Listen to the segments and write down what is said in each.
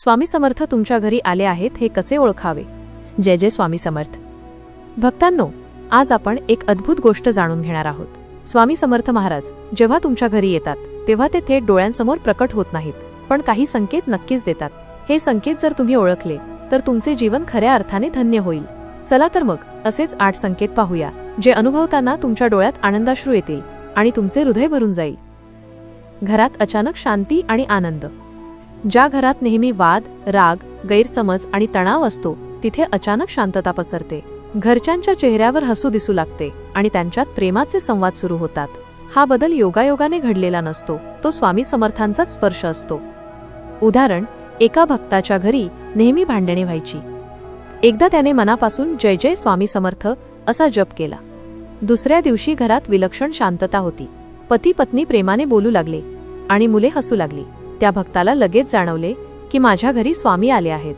स्वामी समर्थ तुमच्या घरी आले आहेत हे कसे ओळखावे? जय जय स्वामी समर्थ. भक्तांनो आज आपण एक अद्भुत गोष्ट जाणून घेणार आहोत. स्वामी समर्थ महाराज जेव्हा तुमच्या घरी येतात तेव्हा ते थेट डोळ्यांसमोर प्रकट होत नाहीत पण काही संकेत नक्कीच देतात. हे संकेत जर तुम्ही ओळखले तर तुमचे जीवन खऱ्या अर्थाने धन्य होईल. चला तर मग असेच आठ संकेत पाहूया जे अनुभवताना तुमच्या डोळ्यात आनंदाश्रू येतील आणि तुमचे हृदय भरून जाईल. घरात अचानक शांती आणि आनंद. ज्या घरात नेहमी वाद राग गैरसमज आणि तणाव असतो तिथे अचानक शांतता पसरते. घरच्यांच्या चेहऱ्यावर हसू दिसू लागते आणि त्यांच्यात प्रेमाचे संवाद सुरू होतात. हा बदल योगायोगाने घडलेला नसतो तो स्वामी समर्थांचाच स्पर्श असतो. उदाहरण एका भक्ताच्या घरी नेहमी भांडणे व्हायची. एकदा त्याने मनापासून जय जय स्वामी समर्थ असा जप केला. दुसऱ्या दिवशी घरात विलक्षण शांतता होती. पती पत्नी प्रेमाने बोलू लागले आणि मुले हसू लागली. त्या भक्ताला लगेच जाणवले की माझ्या घरी स्वामी आले आहेत.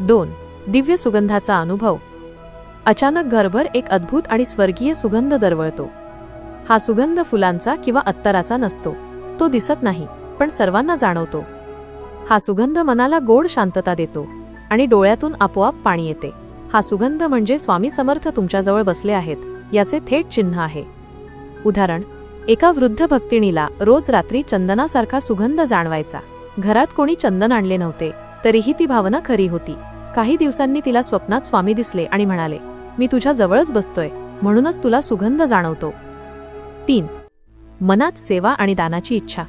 दोन दिव्य सुगंधाचा अनुभव. अचानक घरभर एक अद्भुत आणि स्वर्गीय सुगंध दरवळतो. हा सुगंध फुलांचा किंवा अत्तराचा नसतो. तो दिसत नाही पण सर्वांना जाणवतो. हा सुगंध मनाला गोड शांतता देतो आणि डोळ्यातून आपोआप पाणी येते. हा सुगंध म्हणजे स्वामी समर्थ तुमच्याजवळ बसले आहेत याचे थेट चिन्ह आहे. उदाहरण एका वृद्ध भक्तिणीला रोज रात्री चंदनासारखा सुगंध जाणवायचा. घरात कोणी चंदन आणले नव्हते तरीही ती भावना खरी होती. काही दिवसांनी तिला स्वप्नात स्वामी दिसले आणि म्हणाले मी तुझ्या जवळच बसतोय म्हणूनच तुला सुगंध जाणवतो. तीन. मनात सेवा आणि दानाची इच्छा.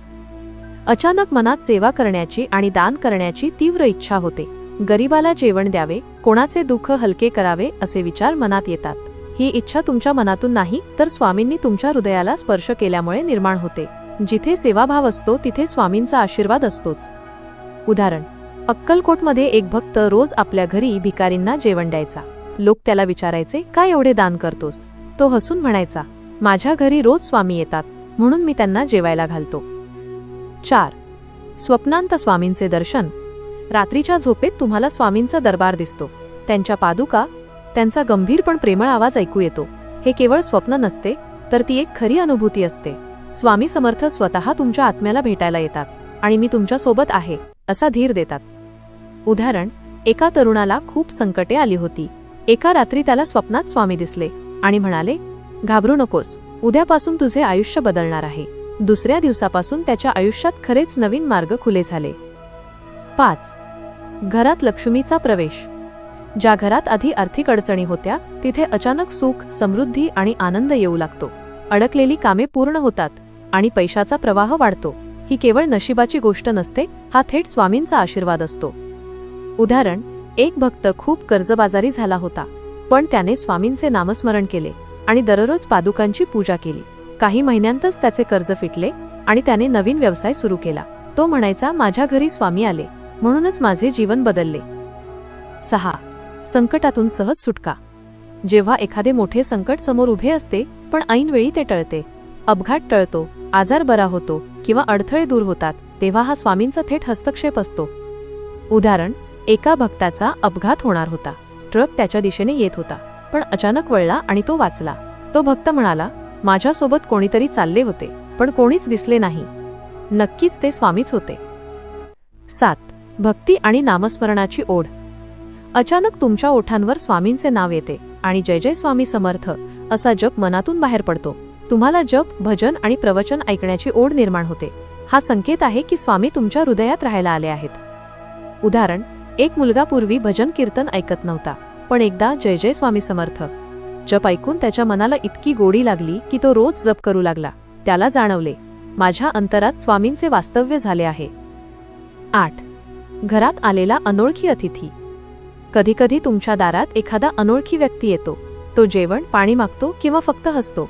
अचानक मनात सेवा करण्याची आणि दान करण्याची तीव्र इच्छा होते. गरिबाला जेवण द्यावे कोणाचे दुःख हलके करावे असे विचार मनात येतात. ही इच्छा तुमच्या मनातून नाही तर स्वामींनी तुमच्या हृदयाला स्पर्श केल्यामुळे निर्माण होते. जिथे सेवाभाव असतो तिथे स्वामींचा आशीर्वाद असतोच. उदाहरण अक्कलकोटमध्ये एक भक्त रोज आपल्या घरी भिकारींना जेवण द्यायचा. लोक त्याला विचारायचे काय एवढे दान करतोस? तो हसून म्हणायचा माझ्या घरी रोज स्वामी येतात म्हणून मी त्यांना जेवायला घालतो. चार स्वप्नांत स्वामींचे दर्शन. रात्रीच्या झोपेत तुम्हाला स्वामींचा दरबार दिसतो. त्यांच्या पादुका त्यांचा गंभीर पण प्रेमळ आवाज ऐकू येतो. हे केवळ स्वप्न नसते तर ती एक खरी अनुभूती असते. स्वामी समर्थ स्वतः तुमच्या आत्म्याला भेटायला येतात आणि मी तुमच्यासोबत आहे असा धीर देतात. उदाहरण एका तरुणाला खूप संकटे आली होती. एका रात्री त्याला स्वप्नात स्वामी दिसले आणि म्हणाले घाबरू नकोस उद्यापासून तुझे आयुष्य बदलणार आहे. दुसऱ्या दिवसापासून त्याच्या आयुष्यात खरेच नवीन मार्ग खुले झाले. पाच. घरात लक्ष्मीचा प्रवेश. ज्या घरात आधी आर्थिक अडचणी होत्या तिथे अचानक सुख समृद्धी आणि आनंद येऊ लागतो. अडकलेली कामे पूर्ण होतात आणि पैशाचा प्रवाह वाढतो. ही केवळ नशिबाची गोष्ट नसते हा थेट स्वामींचा आशीर्वाद असतो. उदाहरण एक भक्त खूप कर्जबाजारी झाला होता पण त्याने स्वामींचे नामस्मरण केले आणि दररोज पादुकांची पूजा केली. काही महिन्यांतच त्याचे कर्ज फिटले आणि त्याने नवीन व्यवसाय सुरू केला. तो म्हणायचा माझ्या घरी स्वामी आले म्हणूनच माझे जीवन बदलले. सहा संकटातून सहज सुटका. जेव्हा एखादे मोठे संकट समोर उभे असते पण ऐनवेळी ते टळते. अपघात टळतो आजार बरा होतो किंवा अडथळे दूर होतात तेव्हा हा स्वामींचा थेट हस्तक्षेप असतो. उदाहरण एका भक्ताचा अपघात होणार होता. ट्रक त्याच्या दिशेने येत होता पण अचानक वळला आणि तो वाचला. तो भक्त म्हणाला माझ्यासोबत कोणीतरी चालले होते पण कोणीच दिसले नाही. नक्कीच ते स्वामीच होते. सात भक्ती आणि नामस्मरणाची ओढ. अचानक तुमच्या ओठांवर स्वामींचे नाव येते आणि जय जय स्वामी समर्थ असा जप मनातून बाहेर पडतो. तुम्हाला जप भजन आणि प्रवचन ऐकण्याची ओढ निर्माण होते. हा संकेत आहे की स्वामी तुमच्या हृदयात राहायला आले आहेत. उदाहरण एक मुलगा पूर्वी भजन कीर्तन ऐकत नव्हता पण एकदा जय जय स्वामी समर्थ. जप ऐकून त्याच्या मनाला इतकी गोडी लागली की तो रोज जप करू लागला. त्याला जाणवले माझ्या अंतरात स्वामींचे वास्तव्य झाले आहे. आठ. घरात आलेला अनोळखी अतिथी. कधीकधी तुमच्या दारात एखादा अनोळखी व्यक्ती येतो. तो जेवण पाणी मागतो किंवा फक्त हसतो.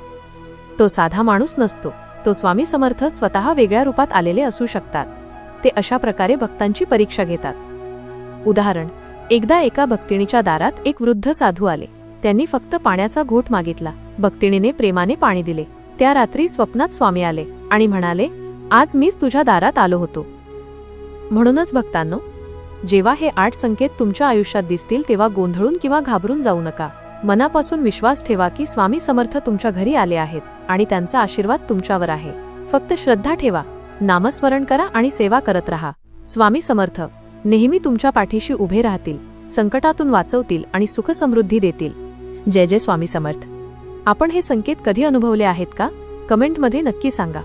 तो साधा माणूस नसतो. तो स्वामी समर्थ स्वतः वेगळ्या रूपात आलेले असू शकतात. ते अशा प्रकारे भक्तांची परीक्षा घेतात. उदाहरण एकदा एका भक्तिणीच्या दारात एक वृद्ध साधू आले. त्यांनी फक्त पाण्याचा घोट मागितला. भक्तिणीने प्रेमाने पाणी दिले. त्या रात्री स्वप्नात स्वामी आले आणि म्हणाले आज मीच तुझ्या दारात आलो होतो. म्हणूनच भक्तांनो जेव्हा हे आठ संकेत तुमच्या आयुष्यात दिसतील तेव्हा गोंधळून किंवा घाबरून जाऊ नका. मनापासून विश्वास ठेवा की स्वामी समर्थ तुमच्या घरी आले आहेत आणि त्यांचा आशीर्वाद तुमच्यावर आहे. फक्त श्रद्धा ठेवा. नामस्मरण करा आणि सेवा करत राहा. स्वामी समर्थ नेहमी तुमच्या पाठीशी उभे राहतील संकटातून वाचवतील आणि सुखसमृद्धी देतील. जय जय स्वामी समर्थ. आपण हे संकेत कधी अनुभवले आहेत का? कमेंटमध्ये नक्की सांगा.